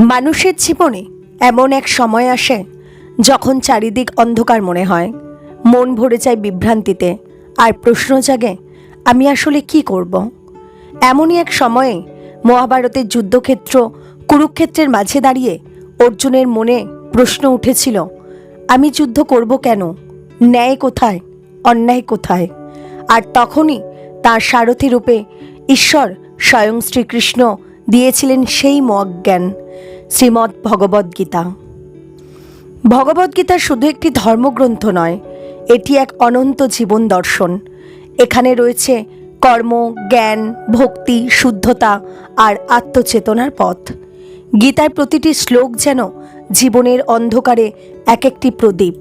মানুষের জীবনে এমন এক সময় আসে যখন চারিদিক অন্ধকার মনে হয়, মন ভরে যায় বিভ্রান্তিতে, আর প্রশ্ন জাগে, আমি আসলে কি করব? এমনই এক সময়ে মহাভারতের যুদ্ধক্ষেত্র কুরুক্ষেত্রের মাঝে দাঁড়িয়ে অর্জুনের মনে প্রশ্ন উঠেছিল, আমি যুদ্ধ করব কেন? ন্যায় কোথায়? অন্যায় কোথায়? আর তখনই তার সারথি রূপে ঈশ্বর স্বয়ং শ্রীকৃষ্ণ দিয়েছিলেন সেই মজ্ঞান শ্রীমদ্ ভগবদ্গীতা ভগবদ্গীতা শুধু একটি ধর্মগ্রন্থ নয়, এটি এক অনন্ত জীবন দর্শন। এখানে রয়েছে কর্ম, জ্ঞান, ভক্তি, শুদ্ধতা আর আত্মচেতনার পথ। গীতার প্রতিটি শ্লোক যেন জীবনের অন্ধকারে এক একটি প্রদীপ,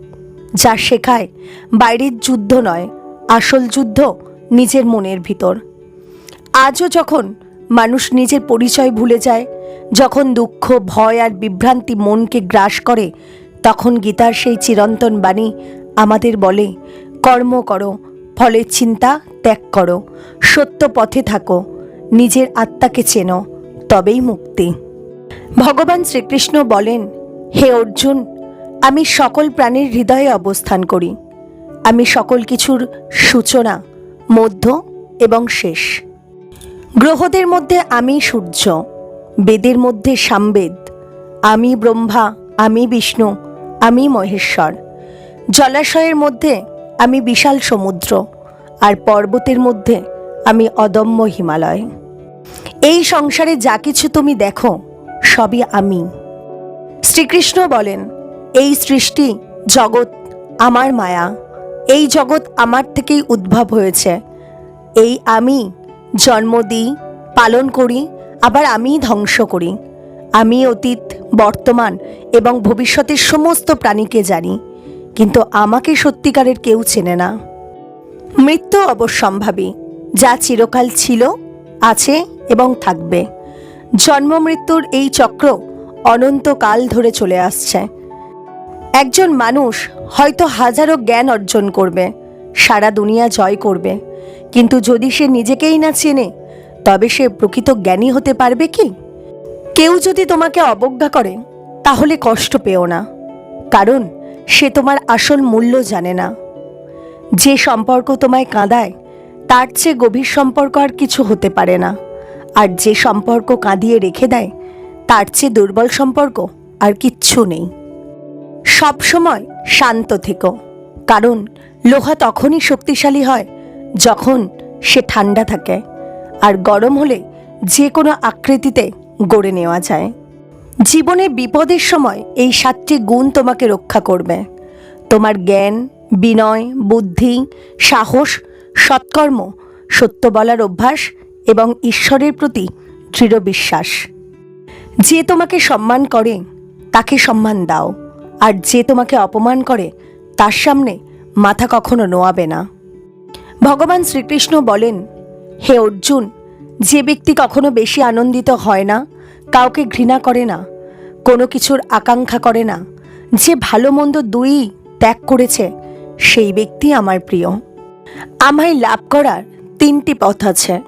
যা শেখায় বাইরের যুদ্ধ নয়, আসল যুদ্ধ নিজের মনের ভিতর। আজও যখন মানুষ নিজের পরিচয় ভুলে যায়। যখন দুঃখ, ভয় আর বিভ্রান্তি মনকে গ্রাস করে, তখন গীতার সেই চিরন্তন বাণী আমাদের বলে, কর্ম করো ফলের চিন্তা ত্যাগ করো, সত্য পথে থাকো, নিজের আত্মাকে চেনো, তবেই মুক্তি। ভগবান শ্রীকৃষ্ণ বলেন, হে অর্জুন, আমি সকল প্রাণীর হৃদয়ে অবস্থান করি। আমি সকল কিছুর সূচনা, মধ্য এবং শেষ। গ্রহদের মধ্যে আমি সূর্য, বেদের মধ্যে সামবেদ আমি ব্রহ্মা, আমি বিষ্ণু, আমি মহেশ্বর। জলাশয়ের মধ্যে আমি বিশাল সমুদ্র, আর পর্বতের মধ্যে আমি অদম্য হিমালয়। এই সংসারে যা কিছু তুমি দেখো, সবই আমি। শ্রীকৃষ্ণ বলেন, এই সৃষ্টি জগৎ আমার মায়া, এই জগৎ আমার থেকেই উদ্ভব হয়েছে। এই আমি জন্ম দিই, পালন করি, আবার আমিই ধ্বংস করি। আমি অতীত, বর্তমান এবং ভবিষ্যতের সমস্ত প্রাণীকে জানি, কিন্তু আমাকে সত্যিকারের কেউ চেনে না। মৃত্যু অবশ্যম্ভাবী, যা চিরকাল ছিল, আছে এবং থাকবে। জন্ম মৃত্যুর এই চক্র অনন্তকাল ধরে চলে আসছে। একজন মানুষ হয়তো হাজারো জ্ঞান অর্জন করবে সারা দুনিয়া জয় করবে। কিন্তু যদি সে নিজেকেই না চেনে, তবে সে প্রকৃত জ্ঞানী হতে পারবে কি? কেউ যদি তোমাকে অবজ্ঞা করে, তাহলে কষ্ট পেও না। কারণ সে তোমার আসল মূল্য জানে না। যে সম্পর্ক তোমায় কাঁদায়, তার চেয়ে গভীর সম্পর্ক আর কিছু হতে পারে না। আর যে সম্পর্ক কাঁদিয়ে রেখে দেয়, তার চেয়ে দুর্বল সম্পর্ক আর কিচ্ছু নেই। সবসময় শান্ত থেকো। কারণ লোহা তখনই শক্তিশালী হয় যখন সে ঠান্ডা থাকে আর গরম হলে যে কোনো আকৃতিতে গড়ে নেওয়া যায়। জীবনে বিপদের সময় এই সাতটি গুণ তোমাকে রক্ষা করবে। তোমার জ্ঞান, বিনয়, বুদ্ধি, সাহস, সৎকর্ম, সত্য বলার অভ্যাস এবং ঈশ্বরের প্রতি দৃঢ় বিশ্বাস। যে তোমাকে সম্মান করে, তাকে সম্মান দাও। আর যে তোমাকে অপমান করে, তার সামনে মাথা কখনো নোয়াবে না। ভগবান শ্রীকৃষ্ণ বলেন, হে অর্জুন, যে ব্যক্তি কখনো বেশি আনন্দিত হয় না, কাউকে ঘৃণা করে না, কোনো কিছুর আকাঙ্ক্ষা করে না, যে ভালো মন্দ দুই ত্যাগ করেছে, সেই ব্যক্তি আমার প্রিয়। আমায় লাভ করার তিনটি পথ আছে,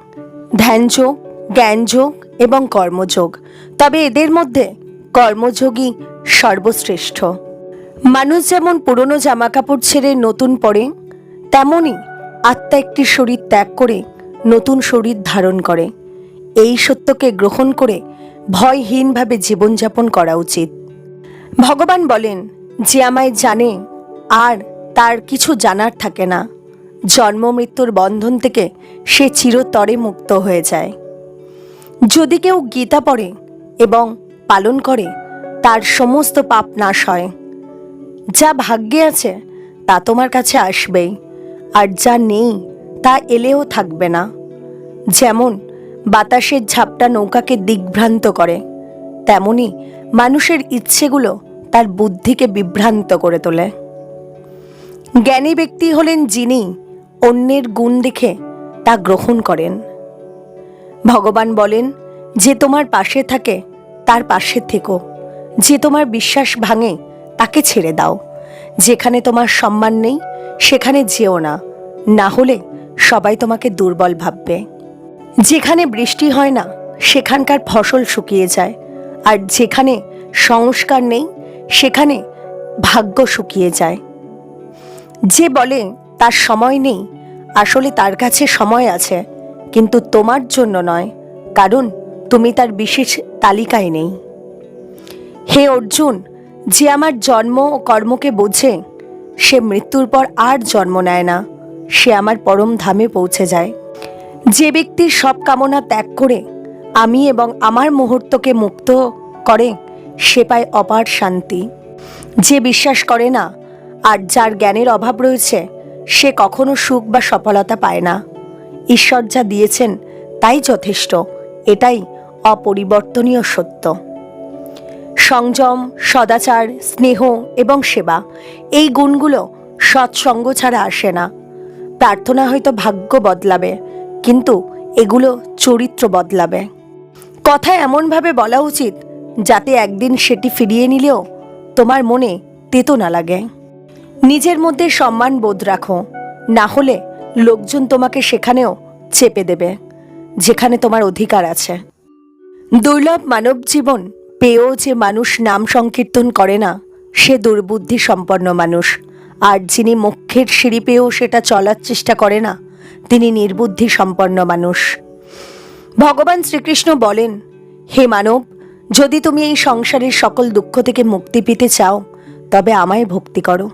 ধ্যানযোগ, জ্ঞানযোগ এবং কর্মযোগ। তবে এদের মধ্যে কর্মযোগই সর্বশ্রেষ্ঠ। মানুষ যেমন পুরনো জামা কাপড় ছেড়ে নতুন পরে তেমনই আত্মা একটি শরীর ত্যাগ করে নতুন শরীর ধারণ করে। এই সত্যকে গ্রহণ করে ভয়হীনভাবে জীবনযাপন করা উচিত। ভগবান বলেন, যে আমায় জানে, আর তার কিছু জানার থাকে না। জন্ম, মৃত্যুর বন্ধন থেকে সে চিরতরে মুক্ত হয়ে যায়। যদি কেউ গীতা পড়ে এবং পালন করে, তার সমস্ত পাপ নাশ হয়। যা ভাগ্যে আছে, তা তোমার কাছে আসবেই। আর যা নেই, তা এলেও থাকবে না। যেমন বাতাসের ঝাপটা নৌকাকে দিগ্ভ্রান্ত করে, তেমনি মানুষের ইচ্ছেগুলো তার বুদ্ধিকে বিভ্রান্ত করে তোলে। জ্ঞানী ব্যক্তি হলেন যিনি অন্যের গুণ দেখে তা গ্রহণ করেন। ভগবান বলেন, যে তোমার পাশে থাকে, তার পাশে থেকো। যে তোমার বিশ্বাস ভাঙে তাকে ছেড়ে দাও। যেখানে তোমার সম্মান নেই, সেখানে যেও না। না হলে সবাই তোমাকে দুর্বল ভাববে। যেখানে বৃষ্টি হয় না, সেখানকার ফসল শুকিয়ে যায়। আর যেখানে সংস্কার নেই, সেখানে ভাগ্য শুকিয়ে যায়। যে বলে, তার সময় নেই আসলে তার কাছে সময় আছে, কিন্তু তোমার জন্য নয়, কারণ তুমি তার বিশেষ তালিকায় নেই। হে অর্জুন যে আমার জন্ম ও কর্মকে বোঝে, সে মৃত্যুর পর আর জন্ম নেয় না, সে আমার পরম ধামে পৌঁছে যায়। যে ব্যক্তির সব কামনা ত্যাগ করে আমি এবং আমার মুহূর্তকে মুক্ত করে, সে পায় অপার শান্তি। যে বিশ্বাস করে না আর যার জ্ঞানের অভাব রয়েছে, সে কখনো সুখ বা সফলতা পায় না। ঈশ্বর যা দিয়েছেন তাই যথেষ্ট, এটাই অপরিবর্তনীয় সত্য। সংযম, সদাচার, স্নেহ এবং সেবা, এই গুণগুলো সৎসঙ্গ ছাড়া আসে না। প্রার্থনা হয়তো ভাগ্য বদলাবে, কিন্তু এগুলো চরিত্র বদলাবে। কথা এমনভাবে বলা উচিত যাতে একদিন সেটি ফিরিয়ে নিলেও তোমার মনে তেতো না লাগে। নিজের মধ্যে সম্মান বোধ রাখো, না হলে লোকজন তোমাকে সেখানেও চেপে দেবে, যেখানে তোমার অধিকার আছে। দুর্লভ মানব জীবন পেয়েও যে মানুষ নাম সংকীর্তন করে না, সে দুর্বুদ্ধি সম্পন্ন মানুষ। আর যিনি মুখ্যের সিঁড়ি পেয়েও সেটা চলার চেষ্টা করে না, তিনি নির্বুদ্ধি সম্পন্ন মানুষ। ভগবান শ্রীকৃষ্ণ বলেন, হে মানব, যদি তুমি এই সংসারের সকল দুঃখ থেকে মুক্তি পেতে চাও, তবে আমায় ভক্তি করো।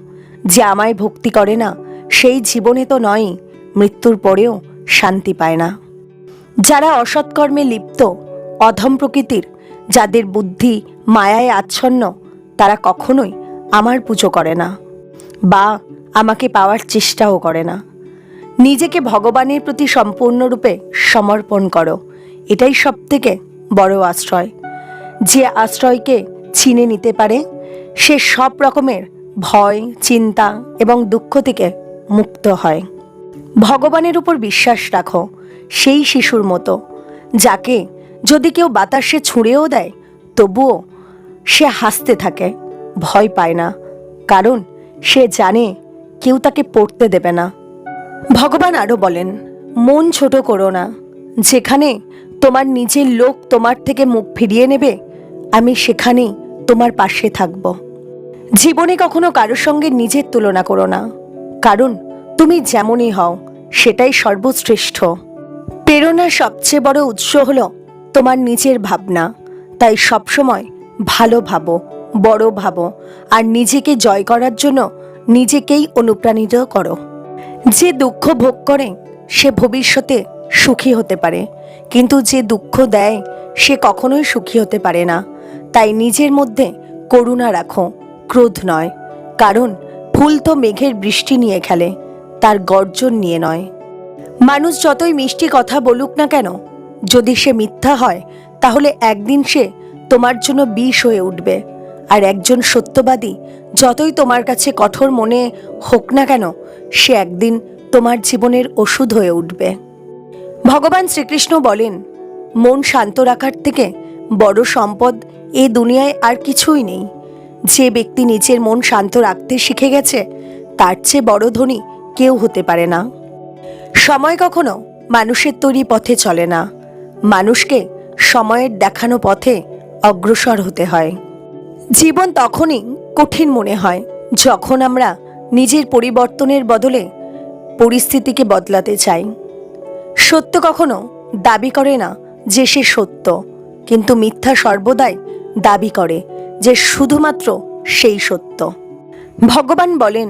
যে আমায় ভক্তি করে না, সেই জীবনে তো নয়, মৃত্যুর পরেও শান্তি পায় না। যারা অসৎকর্মে লিপ্ত, অধম প্রকৃতির যাদের বুদ্ধি মায়ায় আচ্ছন্ন, তারা কখনোই আমার পুজো করে না বা আমাকে পাওয়ার চেষ্টাও করে না। নিজেকে ভগবানের প্রতি সম্পূর্ণরূপে সমর্পণ করো, এটাই সব থেকে বড় আশ্রয়। যে আশ্রয়কে চিনে নিতে পারে, সে সব রকমের ভয়, চিন্তা এবং দুঃখ থেকে মুক্ত হয়। ভগবানের উপর বিশ্বাস রাখো, সেই শিশুর মতো, যাকে যদি কেউ বাতাসে ছুঁড়েও দেয়, তবুও সে হাসতে থাকে, ভয় পায় না, কারণ সে জানে কেউ তাকে পড়তে দেবে না। ভগবান আরও বলেন, মন ছোট করো না। যেখানে তোমার নিজের লোক তোমার থেকে মুখ ফিরিয়ে নেবে, আমি সেখানেই তোমার পাশে থাকব। জীবনে কখনো কারোর সঙ্গে নিজের তুলনা করো না। কারণ তুমি যেমনই হও, সেটাই সর্বশ্রেষ্ঠ। প্রেরণার সবচেয়ে বড় উৎস হলো তোমার নিজের ভাবনা। তাই সবসময় ভালো ভাবো, বড় ভাবো, আর নিজেকে জয় করার জন্য নিজেকেই অনুপ্রাণিত করো। যে দুঃখ ভোগ করে, সে ভবিষ্যতে সুখী হতে পারে। কিন্তু যে দুঃখ দেয়, সে কখনোই সুখী হতে পারে না। তাই নিজের মধ্যে করুণা রাখো, ক্রোধ নয়। কারণ ফুল তো মেঘের বৃষ্টি নিয়ে খেলে, তার গর্জন নিয়ে নয়। মানুষ যতই মিষ্টি কথা বলুক না কেন যদি সে মিথ্যা হয়, তাহলে একদিন সে তোমার জন্য বিষ হয়ে উঠবে। আর একজন সত্যবাদী, যতই তোমার কাছে কঠোর মনে হোক না কেন, সে একদিন তোমার জীবনের ওষুধ হয়ে উঠবে। ভগবান শ্রীকৃষ্ণ বলেন, মন শান্ত রাখার থেকে বড় সম্পদ এ দুনিয়ায় আর কিছুই নেই। যে ব্যক্তি নিজের মন শান্ত রাখতে শিখে গেছে, তার চেয়ে বড় ধনী কেউ হতে পারে না। সময় কখনো মানুষের তৈরি পথে চলে না। মানুষকে সময়ের দেখানো পথে অগ্রসর হতে হয়। জীবন তখনই কঠিন মনে হয়, যখন আমরা নিজের পরিবর্তনের বদলে পরিস্থিতিকে বদলাতে চাই। সত্য কখনো দাবি করে না যে সে সত্য, কিন্তু মিথ্যা সর্বদাই দাবি করে যে শুধুমাত্র সেই সত্য। ভগবান বলেন,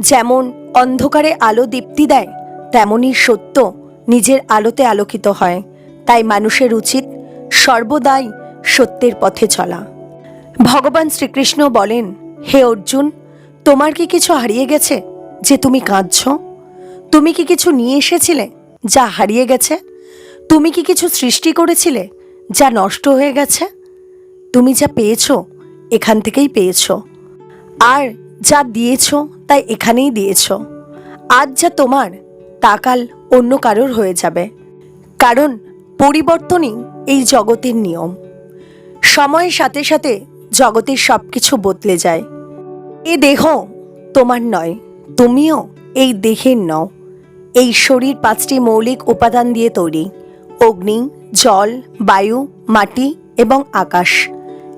যেমন অন্ধকারে আলো দীপ্তি দেয় তেমনই সত্য নিজের আলোতে আলোকিত হয়। তাই মানুষের উচিত সর্বদাই সত্যের পথে চলা। ভগবান শ্রীকৃষ্ণ বলেন, হে অর্জুন, তোমার কি কিছু হারিয়ে গেছে যে তুমি কাঁদছ? তুমি কি কিছু নিয়ে এসেছিলে যা হারিয়ে গেছে? তুমি কি কিছু সৃষ্টি করেছিলে যা নষ্ট হয়ে গেছে? তুমি যা পেয়েছ, এখান থেকেই পেয়েছ। আর যা দিয়েছ, তাই এখানেই দিয়েছ। আজ যা তোমার, তা কাল অন্য কারোর হয়ে যাবে। কারণ পরিবর্তনই এই জগতের নিয়ম। সময়ের সাথে সাথে জগতের সব কিছু বদলে যায়। এ দেহ তোমার নয়, তুমিও এই দেহের নও। এই শরীর পাঁচটি মৌলিক উপাদান দিয়ে তৈরি। অগ্নি, জল, বায়ু, মাটি এবং আকাশ।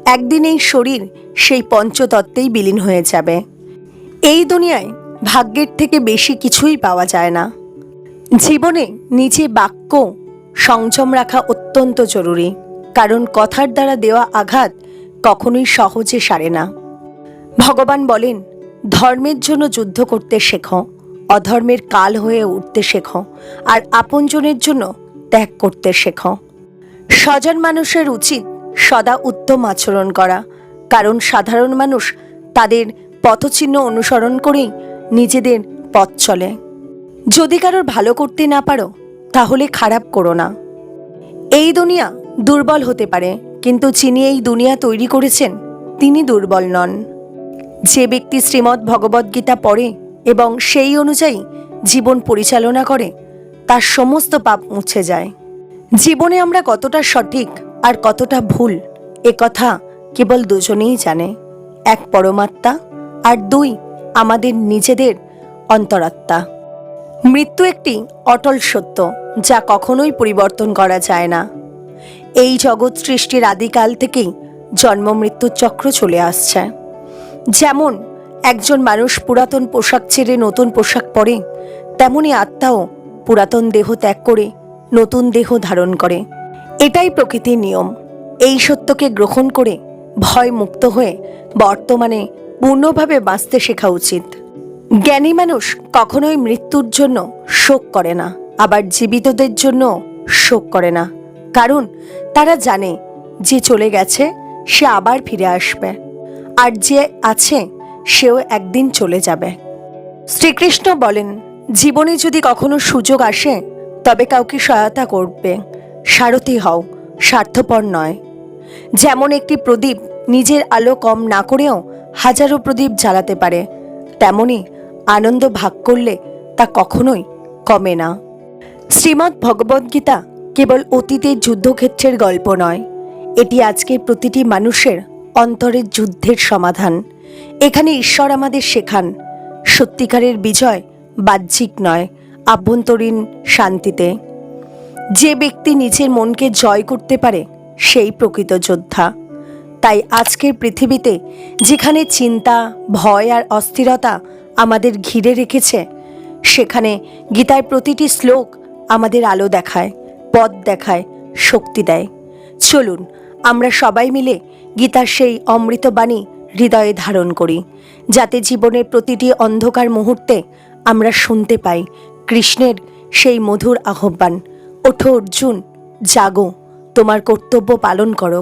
একদিন এই শরীর সেই পঞ্চতত্ত্বেই বিলীন হয়ে যাবে। এই দুনিয়ায় ভাগ্যের থেকে বেশি কিছুই পাওয়া যায় না। জীবনে নিজে বাক্য সংযম রাখা অত্যন্ত জরুরি, কারণ কথার দ্বারা দেওয়া আঘাত কখনোই সহজে সারে না। ভগবান বলেন, ধর্মের জন্য যুদ্ধ করতে শেখো, অধর্মের কাল হয়ে উঠতে শেখো, আর আপনজনের জন্য ত্যাগ করতে শেখো। স্বজন মানুষের উচিত সদা উত্তম আচরণ করা, কারণ সাধারণ মানুষ তাদের পথচিহ্ন অনুসরণ করেই নিজেদের পথ চলে। যদি কারোর ভালো করতে না পারো তাহলে খারাপ করো না। এই দুনিয়া দুর্বল হতে পারে, কিন্তু যিনি এই দুনিয়া তৈরি করেছেন, তিনি দুর্বল নন। যে ব্যক্তি শ্রীমদ্ ভগবদ্গীতা পড়ে এবং সেই অনুযায়ী জীবন পরিচালনা করে, তার সমস্ত পাপ মুছে যায়। জীবনে আমরা কতটা সঠিক আর কতটা ভুল, এ কথা কেবল দুজনেই জানে। এক পরমাত্মা আর দুই আমাদের নিজেদের অন্তরাত্মা। মৃত্যু একটি অটল সত্য, যা কখনোই পরিবর্তন করা যায় না। এই জগৎ সৃষ্টির আদিকাল থেকেই জন্ম মৃত্যুর চক্র চলে আসছে। যেমন, একজন মানুষ পুরাতন পোশাক ছেড়ে নতুন পোশাক পরে, তেমনি আত্মাও পুরাতন দেহ ত্যাগ করে নতুন দেহ ধারণ করে। এটাই প্রকৃতির নিয়ম। এই সত্যকে গ্রহণ করে ভয় মুক্ত হয়ে বর্তমানে পূর্ণভাবে বাঁচতে শেখা উচিত। জ্ঞানী মানুষ কখনোই মৃত্যুর জন্য শোক করে না, আবার জীবিতদের জন্য শোক করে না। কারণ তারা জানে যে চলে গেছে, সে আবার ফিরে আসবে। আর যে আছে, সেও একদিন চলে যাবে। শ্রীকৃষ্ণ বলেন, জীবনে যদি কখনো সুযোগ আসে, তবে কাউকে সহায়তা করবে। সারথি হও, স্বার্থপর নয়। যেমন একটি প্রদীপ নিজের আলো কম না করেও হাজারো প্রদীপ জ্বালাতে পারে, তেমনি আনন্দ ভাগ করলে তা কখনোই কমে না। শ্রীমদ্ ভগবদ্গীতা কেবল অতীতের যুদ্ধক্ষেত্রের গল্প নয়, এটি আজকের প্রতিটি মানুষের অন্তরের যুদ্ধের সমাধান। এখানে ঈশ্বর আমাদের শেখান, সত্যিকারের বিজয় বাহ্যিক নয়, আভ্যন্তরীণ শান্তিতে। যে ব্যক্তি নিজের মনকে জয় করতে পারে, সেই প্রকৃত যোদ্ধা। তাই আজকের পৃথিবীতে যেখানে চিন্তা, ভয় আর অস্থিরতা আমাদের ঘিরে রেখেছে, সেখানে গীতার প্রতিটি শ্লোক আমাদের আলো দেখায়, পথ দেখায়, শক্তি দেয়। চলুন, আমরা সবাই মিলে গীতার সেই অমৃত বাণী হৃদয়ে ধারণ করি, যাতে জীবনের প্রতিটি অন্ধকার মুহূর্তে আমরা শুনতে পাই কৃষ্ণের সেই মধুর আহ্বান, ওঠো অর্জুন, জাগো, তোমার কর্তব্য পালন করো।